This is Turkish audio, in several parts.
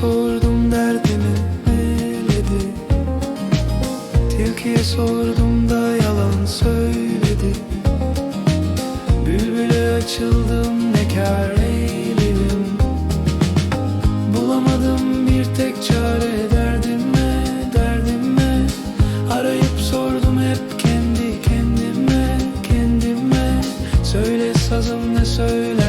sordum derdini eyledi Tilkiye sordum da yalan söyledi. Bülbüle açıldım ne kar eyledim? Bulamadım bir tek çare derdime derdime. Arayıp sordum hep kendi kendime kendime. Söyle sazım ne söyle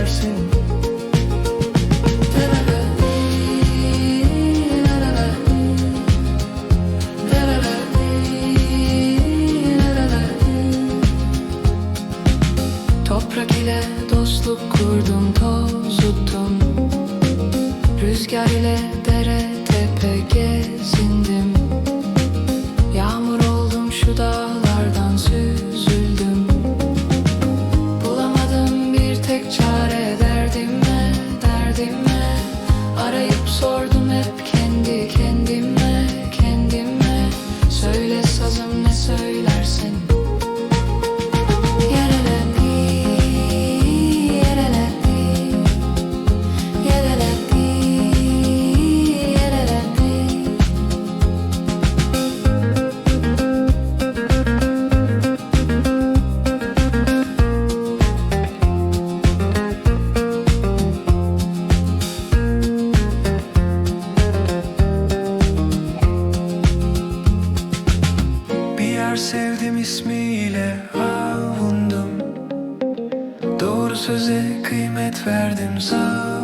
ile dostluk kurdum tozuttum Rüzgar ile dere tepe gezindim. Yağmur oldum şu dağlardan süzüldüm. Bulamadım bir tek çare sevdim ismiyle avundum Doğru söze kıymet verdim sağ